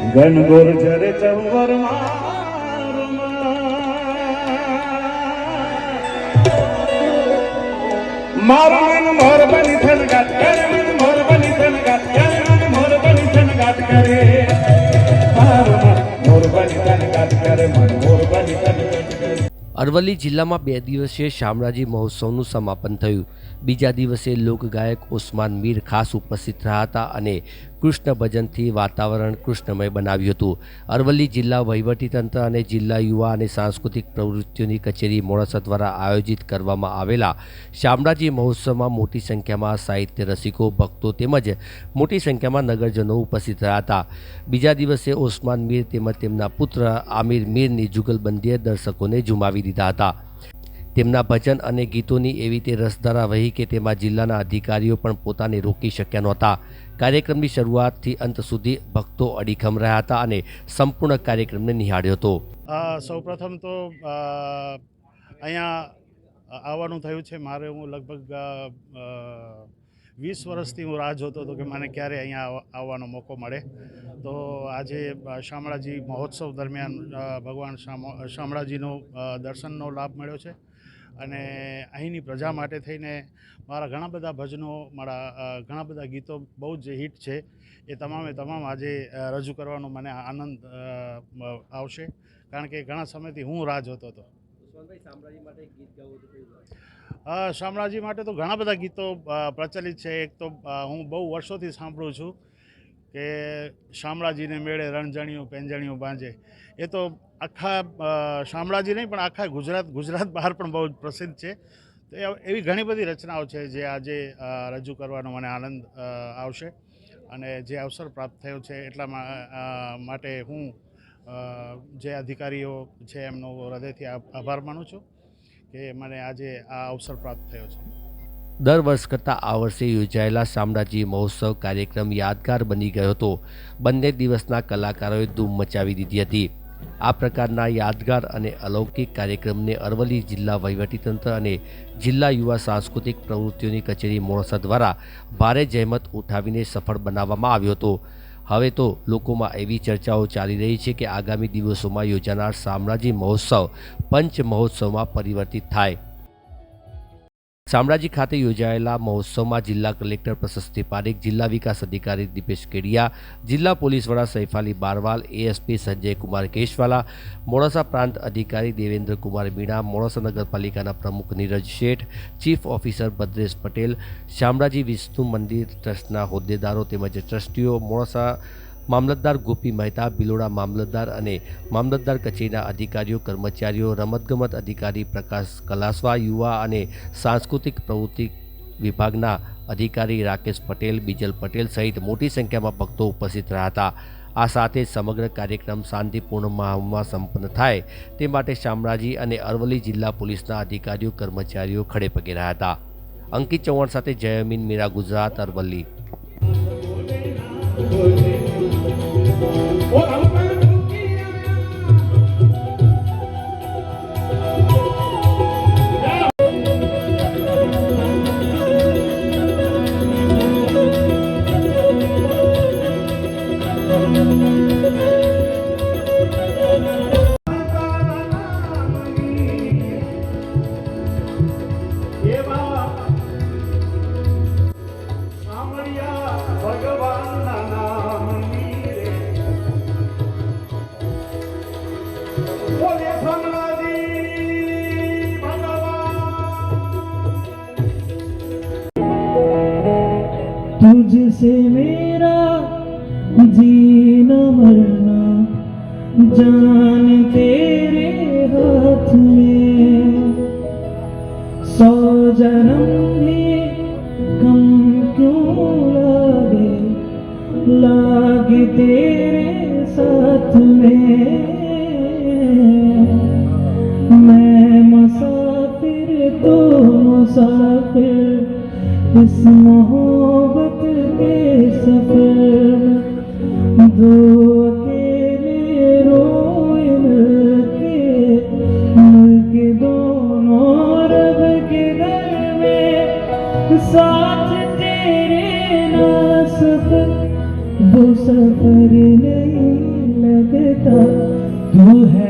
ઘનઘોર જરે ચંવર મારો મન મોર બની થન ગાત કરે, મન મોર બની થન ગાત કરે, મન મોર બની થન ગાત કરે. મારો મન મોર બની થન ગાત કરે, મન મોર બની થન અરવલ્લી જિલ્લામાં બે દિવસીય શામળાજી મહોત્સવનું સમાપન થયું. બીજા દિવસે લોકગાયક ઓસ્માન મીર ખાસ ઉપસ્થિત રહ્યા હતા અને કૃષ્ણ ભજનથી વાતાવરણ કૃષ્ણમય બનાવ્યું હતું. અરવલ્લી જિલ્લા વહીવટીતંત્ર અને જિલ્લા યુવા અને સાંસ્કૃતિક પ્રવૃત્તિઓની કચેરી મોડાસા દ્વારા આયોજિત કરવામાં આવેલા શામળાજી મહોત્સવમાં મોટી સંખ્યામાં સાહિત્ય રસિકો, ભક્તો તેમજ મોટી સંખ્યામાં નગરજનો ઉપસ્થિત રહ્યા હતા. બીજા દિવસે ઓસ્માન મીર તેમજ તેમના પુત્ર આમિર મીરની જુગલબંધીએ દર્શકોને ઝુમાવી દીધા હતા. તેમના ભજન અને ગીતોની એવી રીતે રસધારા વહી કે તેમાં જિલ્લાના અધિકારીઓ પણ પોતાને રોકી શક્યા નહોતા. કાર્યક્રમની શરૂઆતથી અંત સુધી ભક્તો અડીખમ રહ્યા હતા અને સંપૂર્ણ કાર્યક્રમને નિહાળ્યો હતો. સૌ પ્રથમ તો અહીંયા આવવાનું થયું છે. મારે હું લગભગ વીસ વર્ષથી હું રાહ જોતો હતો કે મને ક્યારે અહીંયા આવવાનો મોકો મળે. તો આજે શામળાજી મહોત્સવ દરમિયાન ભગવાન શામ- શામળાજીનો દર્શનનો લાભ મળ્યો છે. અને અહીંની પ્રજા માટે થઈને મારા ઘણા બધા ભજનો મારા ઘણા બધા ગીતો બહુ જ હિટ છે. એ તમામે તમામ આજે રજૂ કરવાનો મને આનંદ આવશે. કારણ કે ઘણા સમયથી હું રાહ જોતો હતો. શામળાજી માટે તો ઘણા બધા ગીતો પ્રચલિત છે. એક તો હું બહુ વર્ષોથી સાંભળું છું કે શામળાજીને મેળે રણજણિયું પેંજણિયું બાંજે. એ તો આખા શામળાજી નહીં, પણ આખા ગુજરાત ગુજરાત બહાર પણ બહુ જ પ્રસિદ્ધ છે. તો એવી ઘણી બધી રચનાઓ છે જે આજે રજૂ કરવાનો મને આનંદ આવશે. અને જે અવસર પ્રાપ્ત થયો છે એટલા માટે હું જે અધિકારીઓ છે એમનો હૃદયથી આભ- આભાર માનું છું કે મને આજે આ અવસર પ્રાપ્ત થયો છે. દર વર્ષ કરતાં આ વર્ષે યોજાયેલા શામળાજી મહોત્સવ કાર્યક્રમ યાદગાર બની ગયો હતો. બંને દિવસના કલાકારોએ ધૂમ મચાવી દીધી હતી. આ પ્રકારના યાદગાર અને અલૌકિક કાર્યક્રમને અરવલ્લી જિલ્લા વહીવટીતંત્ર અને જિલ્લા યુવા સાંસ્કૃતિક પ્રવૃત્તિઓની કચેરી મોડાસા દ્વારા ભારે જહેમત ઉઠાવીને સફળ બનાવવામાં આવ્યો હતો. હવે તો લોકોમાં એવી ચર્ચાઓ ચાલી રહી છે કે આગામી દિવસોમાં યોજાનાર શામળાજી મહોત્સવ પંચ મહોત્સવમાં પરિવર્તિત થાય. શામળાજી ખાતે યોજાયેલા મહોત્સવમાં જિલ્લા કલેક્ટર પ્રશસ્તિ પારેખ જિલ્લા વિકાસ અધિકારી દીપેશ કેડિયા, જિલ્લા પોલીસ વડા સૈફાલી બારવાલ, એએસપી સંજય કુમાર કેશવાલા, મોડાસા પ્રાંત અધિકારી દેવેન્દ્ર કુમાર મીણા, મોડાસા નગરપાલિકાના પ્રમુખ નીરજ શેઠ, ચીફ ઓફિસર ભદ્રેશ પટેલ, શામળાજી વિષ્ણુ મંદિર ટ્રસ્ટના હોદ્દેદારો તેમજ ટ્રસ્ટીઓ, મોડાસા મામલતદાર ગોપી મહેતા, બિલોડા મામલતદાર અને મામલતદાર કચેરીના અધિકારીઓ, કર્મચારીઓ, રમતગમત અધિકારી પ્રકાશ કલાસવા, યુવા અને સાંસ્કૃતિક પ્રવૃત્તિ વિભાગના અધિકારી રાકેશ પટેલ, બીજલ પટેલ સહિત મોટી સંખ્યામાં ભક્તો ઉપસ્થિત રહ્યા હતા. આ સાથે સમગ્ર કાર્યક્રમ શાંતિપૂર્ણ માહોલમાં સંપન્ન થાય તે માટે શામળાજી અને અરવલ્લી જિલ્લા પોલીસના અધિકારીઓ, કર્મચારીઓ ખડે પગે રહ્યા હતા. અંકિત ચૌહાણ સાથે જયમીન મીરા ગુજરાત, અરવલ્લી. तुझसे मेरा जीना मरना, जान तेरे हाथ में। सौ जन्म भी कम क्यों लागे? लागे तेरे मुसाफिर, इस मोहब्बत के सफ़र। दो अकेले दोनों रब के घर में। साथ तेरे ना सफ़र वो सफ़र नहीं लगता। तू है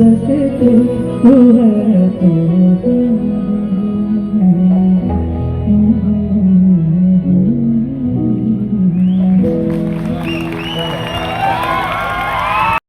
सकते तू है तो